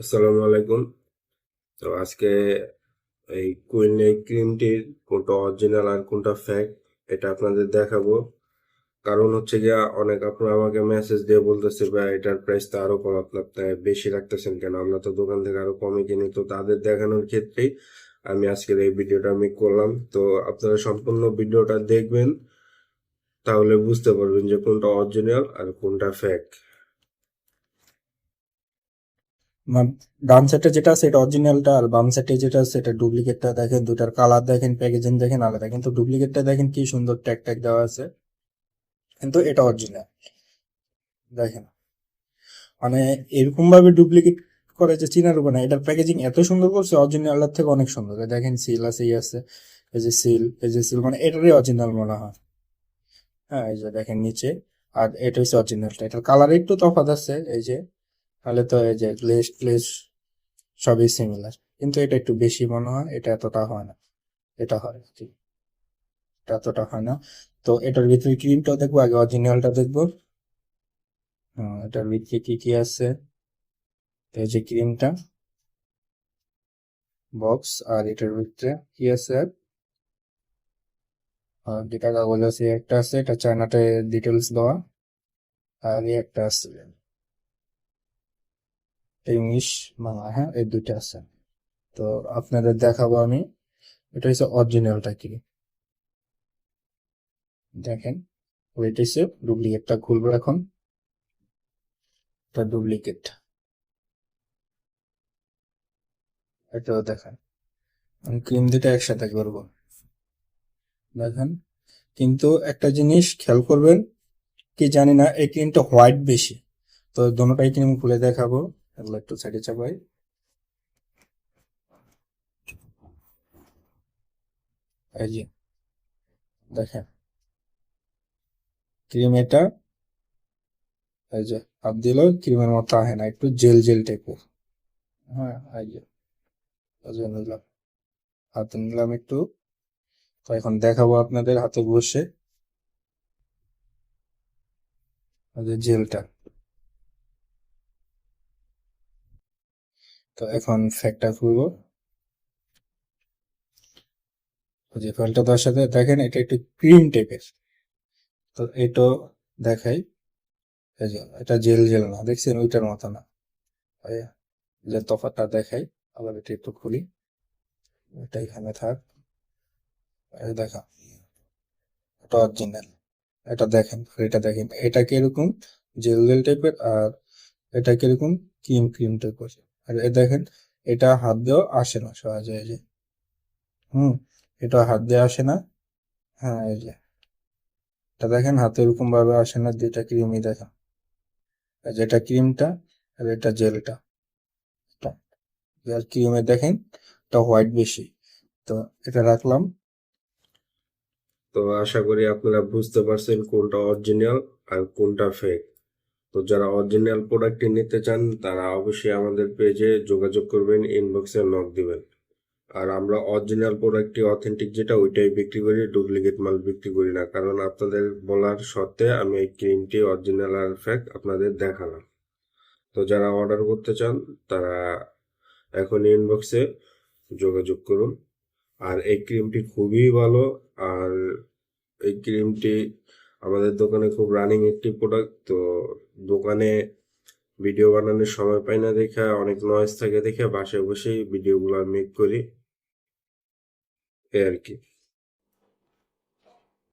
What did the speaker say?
আসসালামু আলাইকুম। তো আজকে এই কুইন এই ক্রিমটির কোনটা অরিজিনাল আর কোনটা ফ্যাক এটা আপনাদের দেখাবো। কারণ হচ্ছে গিয়া অনেক আপনারা আমাকে মেসেজ দিয়ে বলতেছে, ভাই, এটার প্রাইস তো আরও কম, আপনার বেশি রাখতেছেন কেন? আমরা তো দোকান থেকে আরও কমে কিনি। তো তাদের দেখানোর ক্ষেত্রেই আমি আজকের এই ভিডিওটা আমি করলাম। তো আপনারা সম্পূর্ণ ভিডিওটা দেখবেন, তাহলে বুঝতে পারবেন যে কোনটা অরিজিনাল আর কোনটা ফেক ডান সাইডে যেটা আছে, এটা অরিজিনালটা আর বাম সাইডে যেটা আছে, এটা ডুপ্লিকেটটা দেখেন দুটার কালার দেখেন প্যাকেজিং দেখেন, আলাদা। কিন্তু ডুপ্লিকেটটা দেখেন, কি সুন্দর ট্যাগ ট্যাগ দেওয়া আছে। কিন্তু এটা অরিজিনাল দেখেন। মানে এরকম ভাবে ডুপ্লিকেট করে যে চিনার উপর এটার প্যাকেজিং এত সুন্দর করছে অরিজিনালটার থেকে অনেক সুন্দর। দেখেন সিল আছে ই আছে। এই যে সিল এই যে সিল মানে এটারই অরিজিনাল মনে হয়। হ্যাঁ এই যে দেখেন নিচে। আর এটা হচ্ছে অরিজিনালটা এটার কালার একটু তফাৎ আছে, এই যে। তাহলে তো এই যে গ্লেজ গ্লেজ সবই সিমিলার কিন্তু এটা একটু বেশি মনে হয় এটা এতটা হয় না। এটা হয় ঠিক এটা এতটা হয় না। তো এটার ভিতরে ক্রিমটাও দেখব? আগে অরিজিনালটা দেখব। হ্যাঁ, এটার ভিতরে কি কি আছে? এই যে ক্রিমটা বক্স আর এটার ভিতরে কি আছে? আর যেটা কাগজ আছে একটা আছে এটা চায়নাতে ডিটেলস দেওয়া। আর একটা আছে। ইংলিশ বাংলা হ্যাঁ এই দুইটা আছে। তো আপনাদের দেখাবো আমি। এটা হচ্ছে অরিজিনালটা কি? দেখেন এটা হচ্ছে ডুপ্লিকেটটা খুলবো এখন। এটা ডুপ্লিকেট এটাও দেখেন। আমি ক্রিম দুটো একসাথে করব। দেখেন, কিন্তু একটা জিনিস খেয়াল করবেন, কি জানি না, এই ক্রিমটা হোয়াইট বেশি। তো দোনোটাই ক্রিম খুলে দেখাবো। এগুলো একটু সাইডে চাপাই। দেখেন। ক্রিম এটা ক্রিমের মতো আহে না, একটু জেল জেল হ্যাঁ হাতে নিলাম একটু। তো এখন দেখাবো আপনাদের হাতে বসে। জেলটা। তো এখন ফ্যাকটা খুলবো। ওই যে ফলটা তার সাথে দেখেন, এটা একটু ক্রিম টাইপের তো এটা দেখাই। এটা জেল জেল না, দেখছেন? ওইটার মতো না। যে তফাৎটা দেখাই, আবার এটা একটু খুলি। এটা এখানে থাক। দেখা। এটা অরিজিনাল এটা দেখেন এটা দেখেন। এটা কীরকম? জেল জেল টাইপের আর এটা কীরকম? ক্রিম ক্রিম টাইপের আর দেখেন, এটা হাত দিয়েও আসে না সহজে, এই যে। হুম এটা হাত দিয়ে আসে না। হ্যাঁ এই যে। এটা দেখেন, হাতে এরকম ভাবে আসে না যেটা ক্রিমই দেখা আর যেটা ক্রিমটা আর এটা জেলটা। আর ক্রিমে দেখেন, এটা হোয়াইট বেশি। তো এটা রাখলাম। তো আশা করি আপনারা বুঝতে পারছেন কোনটা অরিজিনাল আর কোনটা ফেক তো যারা অরিজিনাল প্রোডাক্টটি নিতে চান, তারা অবশ্যই আমাদের পেজে যোগাযোগ করবেন ইনবক্সে নক দিবেন। আর আমরা অরিজিনাল প্রোডাক্টটি অথেন্টিক যেটা, ওইটাই বিক্রি করি ডুপ্লিকেট মাল বিক্রি করি না। কারণ আপনাদের বলার সত্ত্বে আমি এই ক্রিমটি অরিজিনাল আর ফেক আপনাদের দেখালাম। তো যারা অর্ডার করতে চান, তারা এখন ইনবক্সে যোগাযোগ করুন। আর এই ক্রিমটি খুবই ভালো, আর এই ক্রিমটি আমাদের দোকানে খুব রানিং একটি প্রোডাক্ট তো দোকানে ভিডিও বানানোর সময় পাই না দেখে, অনেক নয়েজ থাকে দেখে বাসায় বসেই ভিডিওগুলো মেক করি। এ আর কি।